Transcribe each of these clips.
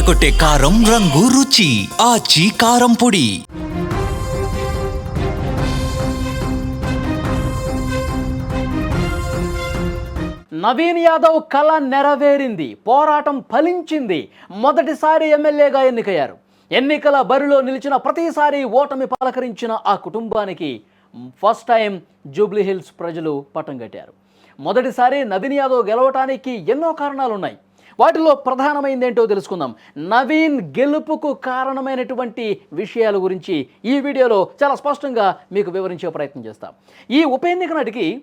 అదరకొట్టే కారం రంగు రుచి. ఆచి కారం పొడి. నవీన్ యాదవ్ కళ నెరవేరింది పోరాటం ఫలించింది. మొదటిసారి ఎమ్మెల్యేగా ఎన్నికయ్యారు. ఎన్నికల బరిలో నిలిచిన ప్రతిసారి ఓటమి పలకరించిన ఆ కుటుంబానికి ఫస్ట్ టైం జూబ్లీ హిల్స్ ప్రజలు పట్టం కట్టారు. మొదటిసారి నవీన్ యాదవ్ గెలవటానికి ఎన్నో కారణాలు ఉన్నాయి వాటిలో ప్రధానమైంది ఏంటో తెలుసుకుందాం. నవీన్ గెలుపుకు కారణమైనటువంటి విషయాల గురించి ఈ వీడియోలో చాలా స్పష్టంగా మీకు వివరించే ప్రయత్నం చేస్తాం. ఈ ఉప ఎన్నిక నాటికి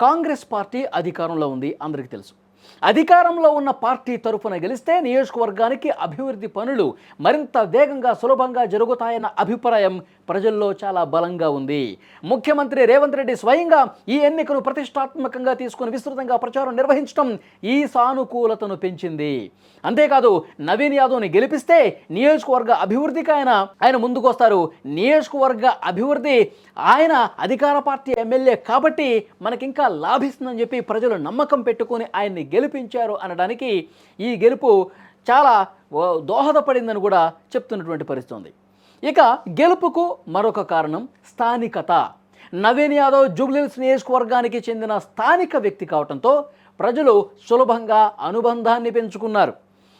కాంగ్రెస్ పార్టీ అధికారంలో ఉంది అందరికీ తెలుసు. అధికారంలో ఉన్న పార్టీ తరఫున గెలిస్తే నియోజకవర్గానికి అభివృద్ధి పనులు మరింత వేగంగా సులభంగా జరుగుతాయన్న అభిప్రాయం ప్రజల్లో చాలా బలంగా ఉంది. ముఖ్యమంత్రి రేవంత్ రెడ్డి స్వయంగా ఈ ఎన్నికను ప్రతిష్టాత్మకంగా తీసుకుని విస్తృతంగా ప్రచారం నిర్వహించడం ఈ సానుకూలతను పెంచింది. అంతేకాదు నవీన్ యాదవ్ని గెలిపిస్తే నియోజకవర్గ అభివృద్ధికి ఆయన ఆయన ముందుకొస్తారు. నియోజకవర్గ అభివృద్ధి ఆయన అధికార పార్టీ ఎమ్మెల్యే కాబట్టి మనకింకా లాభిస్తుందని చెప్పి ప్రజలు నమ్మకం పెట్టుకొని ఆయన్ని గెలిపించారు అనడానికి ఈ గెలుపు చాలా దోహదపడిందని కూడా చెప్తున్నటువంటి పరిస్థితుంది. ఇక గెలుపుకు మరొక కారణం స్థానికత. నవీన్ యాదవ్ జూబ్లీహిల్స్ నియోజకవర్గానికి చెందిన స్థానిక వ్యక్తి కావడంతో ప్రజలు సులభంగా అనుబంధాన్ని పెంచుకున్నారు.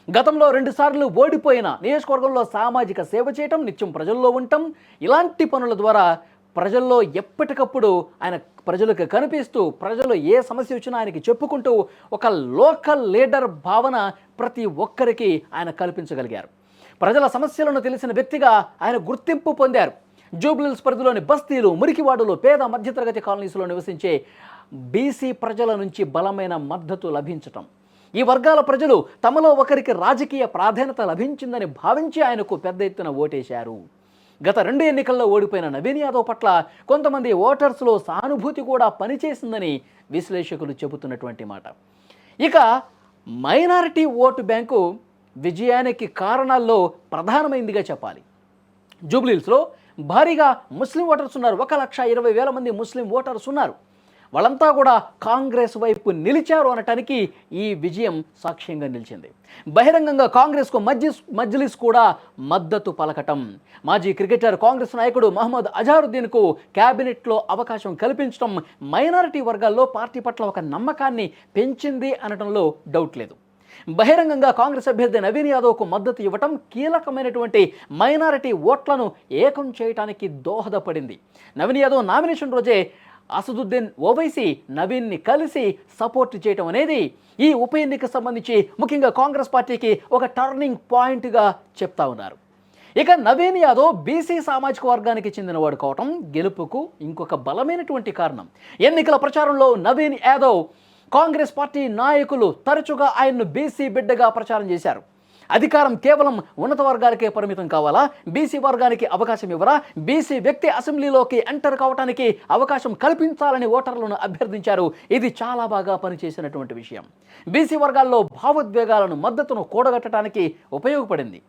గతంలో రెండుసార్లు ఓడిపోయిన నియోజకవర్గంలో సామాజిక సేవ చేయటం నిత్యం ప్రజల్లో ఉండటం ఇలాంటి పనుల ద్వారా ప్రజల్లో ఎప్పటికప్పుడు ఆయన ప్రజలకు కనిపిస్తూ ప్రజలు ఏ సమస్య వచ్చినా ఆయనకి చెప్పుకుంటూ ఒక లోకల్ లీడర్ భావన ప్రతి ఒక్కరికి ఆయన కల్పించగలిగారు. ప్రజల సమస్యలను తెలిసిన వ్యక్తిగా ఆయన గుర్తింపు పొందారు. జూబ్లిల్స్ పరిధిలోని బస్తీలు మురికివాడులు పేద మధ్యతరగతి కాలనీస్లో నివసించే బీసీ ప్రజల నుంచి బలమైన మద్దతు లభించటం. ఈ వర్గాల ప్రజలు తమలో ఒకరికి రాజకీయ ప్రాధాన్యత లభించిందని భావించి ఆయనకు పెద్ద ఎత్తున ఓటేశారు. గత రెండు ఎన్నికల్లో ఓడిపోయిన నవీన్ యాదవ్ పట్ల కొంతమంది ఓటర్స్లో సానుభూతి కూడా పనిచేసిందని విశ్లేషకులు చెబుతున్నటువంటి మాట. ఇక మైనారిటీ ఓటు బ్యాంకు విజయానికి కారణాల్లో ప్రధానమైందిగా చెప్పాలి. జూబ్లీహిల్స్లో భారీగా ముస్లిం ఓటర్స్ ఉన్నారు. ఒక లక్ష ఇరవై వేల మంది ముస్లిం ఓటర్స్ ఉన్నారు. వాళ్ళంతా కూడా కాంగ్రెస్ వైపు నిలిచారు అనటానికి ఈ విజయం సాక్ష్యంగా నిలిచింది. బహిరంగంగా కాంగ్రెస్కు మజ్లిస్ మజ్లిస్ కూడా మద్దతు పలకటం. మాజీ క్రికెటర్ కాంగ్రెస్ నాయకుడు మహమ్మద్ అజారుద్దీన్కు క్యాబినెట్లో అవకాశం కల్పించడం మైనారిటీ వర్గాల్లో పార్టీ పట్ల ఒక నమ్మకాన్ని పెంచింది అనడంలో డౌట్ లేదు. బహిరంగంగా కాంగ్రెస్ అభ్యర్థి నవీన్ యాదవ్కు మద్దతు ఇవ్వటం కీలకమైనటువంటి మైనారిటీ ఓట్లను ఏకం చేయడానికి దోహదపడింది. నవీన్ యాదవ్ నామినేషన్ రోజే అసదుద్దీన్ ఓవైసీ నవీన్ని కలిసి సపోర్ట్ చేయటం అనేది ఈ ఉప ఎన్నికకు సంబంధించి ముఖ్యంగా కాంగ్రెస్ పార్టీకి ఒక టర్నింగ్ పాయింట్గా చెప్తా ఉన్నారు. ఇక నవీన్ యాదవ్ బీసీ సామాజిక వర్గానికి చెందినవాడు కావటం గెలుపుకు ఇంకొక బలమైనటువంటి కారణం. ఎన్నికల ప్రచారంలో నవీన్ యాదవ్ కాంగ్రెస్ పార్టీ నాయకులు తరచుగా ఆయన్ను బీసీ బిడ్డగా ప్రచారం చేశారు. అధికారం కేవలం ఉన్నత వర్గాలకే పరిమితం కావాలా? బీసీ వర్గానికి అవకాశం ఇవ్వరా? బీసీ వ్యక్తి అసెంబ్లీలోకి ఎంటర్ కావడానికి అవకాశం కల్పించాలని ఓటర్లను అభ్యర్థించారు. ఇది చాలా బాగా పనిచేసినటువంటి విషయం. బీసీ వర్గాల్లో భావోద్వేగాలను మద్దతును కూడగట్టడానికి ఉపయోగపడింది.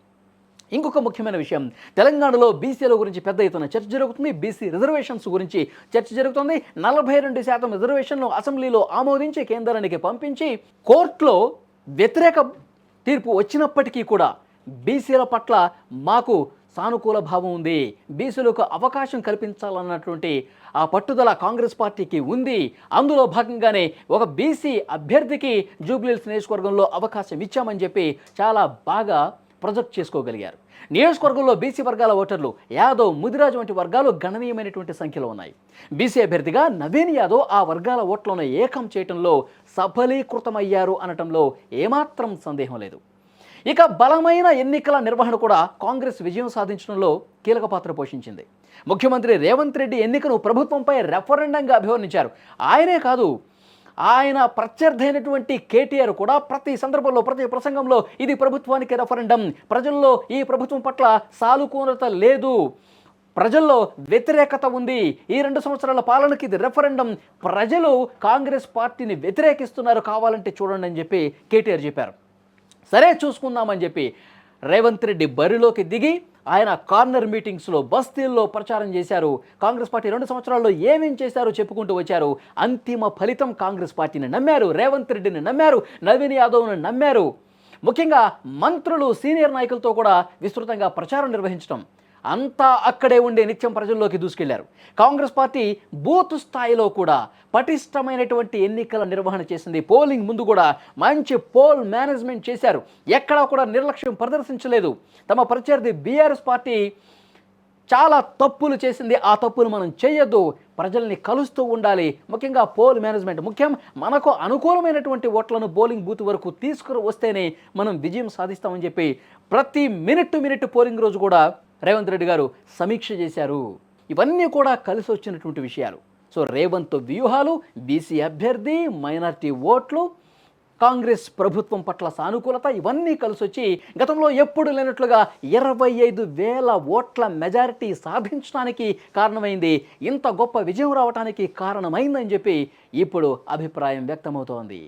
ఇంకొక ముఖ్యమైన విషయం. తెలంగాణలో బీసీల గురించి పెద్ద ఎత్తున చర్చ జరుగుతుంది. బీసీ రిజర్వేషన్స్ గురించి చర్చ జరుగుతుంది. నలభై రెండు శాతం రిజర్వేషన్లు అసెంబ్లీలో ఆమోదించి కేంద్రానికి పంపించి కోర్టులో వ్యతిరేక తీర్పు వచ్చినప్పటికీ కూడా బీసీల పట్ల మాకు సానుకూల భావం ఉంది. బీసీలకు అవకాశం కల్పించాలన్నటువంటి ఆ పట్టుదల కాంగ్రెస్ పార్టీకి ఉంది. అందులో భాగంగానే ఒక బీసీ అభ్యర్థికి జూబ్లీహిల్స్ నియోజకవర్గంలో అవకాశం ఇచ్చామని చెప్పి చాలా బాగా ప్రొజెక్ట్ చేసుకోగలిగారు. నియోజకవర్గంలో బీసీ వర్గాల ఓటర్లు యాదవ్ ముదిరాజు వంటి వర్గాలు గణనీయమైనటువంటి సంఖ్యలో ఉన్నాయి. బీసీ అభ్యర్థిగా నవీన్ యాదవ్ ఆ వర్గాల ఓట్లను ఏకం చేయటంలో సఫలీకృతమయ్యారు అనటంలో ఏమాత్రం సందేహం లేదు. ఇక బలమైన ఎన్నికల నిర్వహణ కూడా కాంగ్రెస్ విజయం సాధించడంలో కీలక పాత్ర పోషించింది. ముఖ్యమంత్రి రేవంత్ రెడ్డి ఎన్నికను ప్రభుత్వంపై రెఫరెండంగా అభివర్ణించారు. ఆయనే కాదు ఆయన ప్రత్యర్థైనటువంటి కేటీఆర్ కూడా ప్రతి సందర్భంలో ప్రతి ప్రసంగంలో ఇది ప్రభుత్వానికి రెఫరెండం ప్రజల్లో ఈ ప్రభుత్వం పట్ల సానుకూలత లేదు. ప్రజల్లో వ్యతిరేకత ఉంది. ఈ రెండు సంవత్సరాల పాలనకి ఇది రెఫరెండం ప్రజలు కాంగ్రెస్ పార్టీని వ్యతిరేకిస్తున్నారు కావాలంటే చూడండి అని చెప్పి కేటీఆర్ చెప్పారు. సరే చూసుకుందామని చెప్పి రేవంత్ రెడ్డి బరిలోకి దిగి ఆయన కార్నర్ మీటింగ్స్లో బస్తీల్లో ప్రచారం చేశారు. కాంగ్రెస్ పార్టీ రెండు సంవత్సరాల్లో ఏమేం చేశారో చెప్పుకుంటూ వచ్చారు. అంతిమ ఫలితం కాంగ్రెస్ పార్టీని నమ్మారు రేవంత్ రెడ్డిని నమ్మారు నవీన్ యాదవ్ను నమ్మారు. ముఖ్యంగా మంత్రులు సీనియర్ నాయకులతో కూడా విస్తృతంగా ప్రచారం నిర్వహించడం. అంతా అక్కడే ఉండే నిత్యం ప్రజల్లోకి దూసుకెళ్ళారు. కాంగ్రెస్ పార్టీ బూత్ స్థాయిలో కూడా పటిష్టమైనటువంటి ఎన్నికల నిర్వహణ చేసింది. పోలింగ్ ముందు కూడా మంచి పోల్ మేనేజ్మెంట్ చేశారు. ఎక్కడా కూడా నిర్లక్ష్యం ప్రదర్శించలేదు. తమ ప్రత్యర్థి బీఆర్ఎస్ పార్టీ చాలా తప్పులు చేసింది. ఆ తప్పులు మనం చేయొద్దు. ప్రజల్ని కలుస్తూ ఉండాలి. ముఖ్యంగా పోల్ మేనేజ్మెంట్ ముఖ్యం. మనకు అనుకూలమైనటువంటి ఓట్లను పోలింగ్ బూత్ వరకు తీసుకుని వస్తేనే మనం విజయం సాధిస్తామని చెప్పి ప్రతి మినిట్ మినిట్ పోలింగ్ రోజు కూడా రేవంత్ రెడ్డి గారు సమీక్ష చేశారు. ఇవన్నీ కూడా కలిసి వచ్చినటువంటి విషయాలు. సో రేవంత్ వ్యూహాలు బీసీ అభ్యర్థి మైనార్టీ ఓట్లు కాంగ్రెస్ ప్రభుత్వం పట్ల సానుకూలత ఇవన్నీ కలిసి వచ్చి గతంలో ఎప్పుడు లేనట్లుగా ఇరవై ఐదు వేల ఓట్ల మెజారిటీ సాధించడానికి కారణమైంది. ఇంత గొప్ప విజయం రావడానికి కారణమైందని చెప్పి ఇప్పుడు అభిప్రాయం వ్యక్తమవుతోంది.